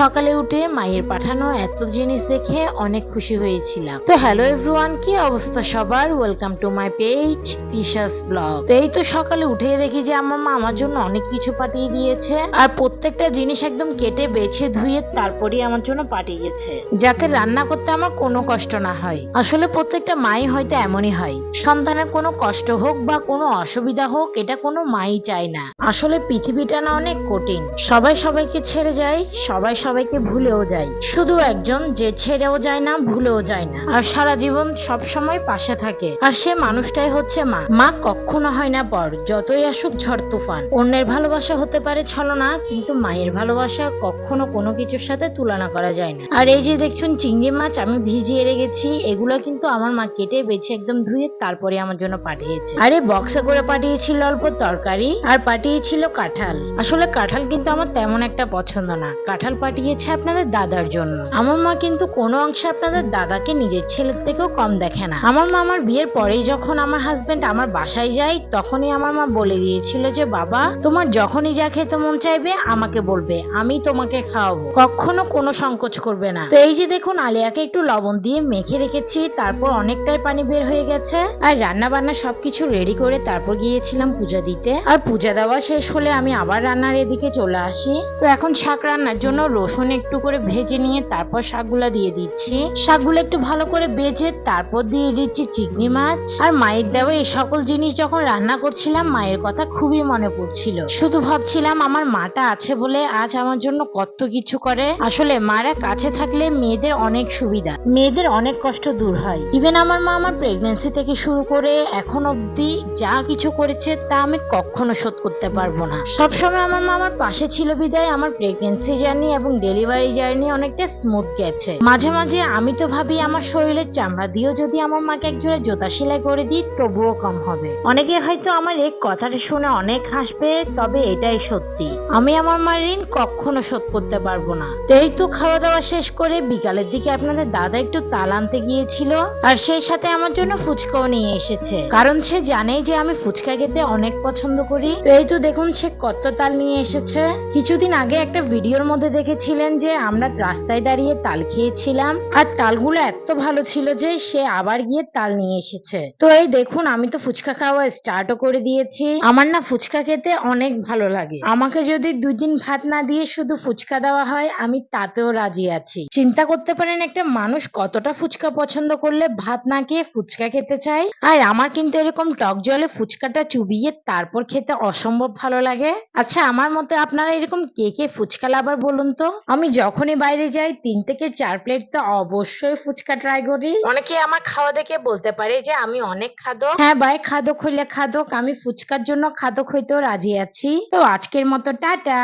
সকালে উঠে মায়ের পাঠানো এত জিনিস দেখে অনেক খুশি হয়েছিলাম। তো হ্যালো এভরিওয়ান, কি অবস্থা সবার? Welcome to my page Tisha's blog. তো এই তো সকালে উঠে দেখি যে আমার মা আমার জন্য অনেক কিছু পাঠিয়ে দিয়েছে। আর প্রত্যেকটা জিনিস একদম কেটে, বেছে, ধুয়ে তারপরেই আমার জন্য পাঠিয়েছে যাতে রান্না করতে আমার কোনো কষ্ট না হয়। আসলে প্রত্যেকটা মাই হয়তো এমনই হয়। সন্তানের কোনো কষ্ট হোক বা কোনো অসুবিধা হোক, এটা কোনো মাই চায় না। আসলে পৃথিবীটা না অনেক কঠিন। সবাই সবাইকে ছেড়ে যায়, সবাই সবাইকে ভুলেও যায়। শুধু একজন যে ছেড়েও যায় না, ভুলেও যায় না। আর সারা জীবন সব সময় পাশে থাকে। আর সে মানুষটাই হচ্ছে মা। মা কখনো হয় না পর যতই আসুক ঝড় তুফান। অন্যের ভালোবাসা হতে পারে ছলনা, কিন্তু মায়ের ভালোবাসা কখনো কোনো কিছুর সাথে তুলনা করা যায় না। আর এই যে দেখছেন চিংড়ি মাছ আমি ভিজিয়ে রেখেছি, এগুলো কিন্তু আমার মা কেটে বেছে একদম ধুয়ে তারপরে আমার জন্য পাঠিয়েছে। আরে বক্সে করে পাঠিয়েছিল অল্প তরকারি, আর পাঠিয়েছিল কাঁঠাল। আসলে কাঁঠাল কিন্তু আমার তেমন একটা পছন্দ না। কাঁঠাল পাঠিয়েছে আপনাদের দাদার জন্য। আমার মা কিন্তু কোনো অংশে আপনাদের দাদাকে নিজের ছেলের থেকেও কম দেখে না। আমার মা আমার বিয়ের পরেই যখন আমার হাজবেন্ড আমার বাসায় যায়, তখনই আমার মা বলে দিয়েছিল যে, বাবা, তোমার যখনই যা খেতে মন চাইবে, আমাকে বলবে, আমি তোমাকে খাওয়াবো। কখনো কোনো সংকোচ করবে না। তো এই যে দেখুন, আলিয়াকে একটু লবণ দিয়ে মেখে রেখেছি, তারপর অনেকটাই পানি বের হয়ে গেছে, আর রান্না বান্না সবকিছু রেডি করে তারপর গিয়েছিলাম পূজা দিতে। আর পূজা দেওয়া শেষ হলে আমি আবার রান্নার এদিকে চলে আসি। তো এখন শাক রান্নার জন্য রসুন একটু করে ভেজে নিয়ে তারপর শাকগুলা দিয়ে দিচ্ছি। শাকগুলো একটু ভালো করে ভেজে তারপর দিয়ে দিচ্ছি চিংড়ি মাছ। আর মায়ের দেওয়া এই সকল জিনিস যখন রান্না করছিলাম, মায়ের কথা খুবই মনে পড়ছিল। শুধু ভাবছিলাম আমার মাটা আছে বলে আজ আমার জন্য কত কিছু করে। আসলে মারা কাছে থাকলে মেয়েদের অনেক সুবিধা। মেয়েদের অনেক কষ্ট দূর হয়। ইভেন আমার মা আমার প্রেগনেন্সি থেকে শুরু করে এখন অবধি যা কিছু করেছে তা আমি কখনো শোধ করতে পারব না। সবসময় আমার মা আমার পাশে ছিল বিদায়। আমার প্রেগনেন্সি জার্নি এবং ডেলিভারি জার্নি অনেকটা স্মুথ গেছে। মাঝে মাঝে আমি তো ভাবি আমার শরীরের চামড়া দিয়েও যদি আমার মাকে একজোড়া জোতা সেলাই করে দিই, তবুও কম হবে। অনেকে হয়তো আমার এই কথাটা শুনে অনেক হাসবে, তবে এটাই সত্যি। আমি আমার মার ঋণ কখনো শোধ করতে পারব না। এই তো খাওয়া দাওয়া শেষ করে বিকালের দিকে আপনাদের দাদা একটু তাল আনতে গিয়েছিল, আর সেই সাথে আমার জন্য ফুচকাও নিয়ে এসেছে। কারণ সে জানে যে আমি ফুচকা খেতে অনেক পছন্দ করি। তো এই তো দেখুন সে কত তাল নিয়ে এসেছে। কিছুদিন আগে একটা ভিডিওর মধ্যে দেখেছিলেন যে আমরা রাস্তায় দাঁড়িয়ে তাল খেয়েছিলাম, আর তালগুলো এত ভালো ছিল যে সে আবার গিয়ে তাল নিয়ে এসেছে। তো এই দেখুন, আমি তো ফুচকা খাওয়া স্টার্টও করে দিয়েছি। আমার না ফুচকা খেতে অনেক ভালো লাগে। আমাকে যদি দুই দিন ভাত না দিয়ে শুধু ফুচকা দেওয়া হয়, আমি তাতেও রাজি আছি। চিন্তা করতে পারেন একটা মানুষ কতটা ফুচকা পছন্দ করলে ভাত না খেয়ে ফুচকা খেতে চায়? আর আমার কিন্তু এরকম টক জলে ফুচকাটা চুবিয়ে তারপর খেতে অসম্ভব ভালো লাগে। আচ্ছা আমার মতে আপনারা এরকম কে কে ফুচকা লাভার বলুন তো? আমি যখনই বাইরে যাই তিন থেকে চার প্লেট তো অবশ্যই ফুচকা ট্রাই করি। অনেকে আমার খাওয়া দেখে বলতে পারে যে আমি অনেক খাদক। হ্যাঁ ভাই খাদক হইলে খাদক। আমি ফুচকার জন্য খাদক হইতেও রাজি আছি। তো আজকের মতো টাটা!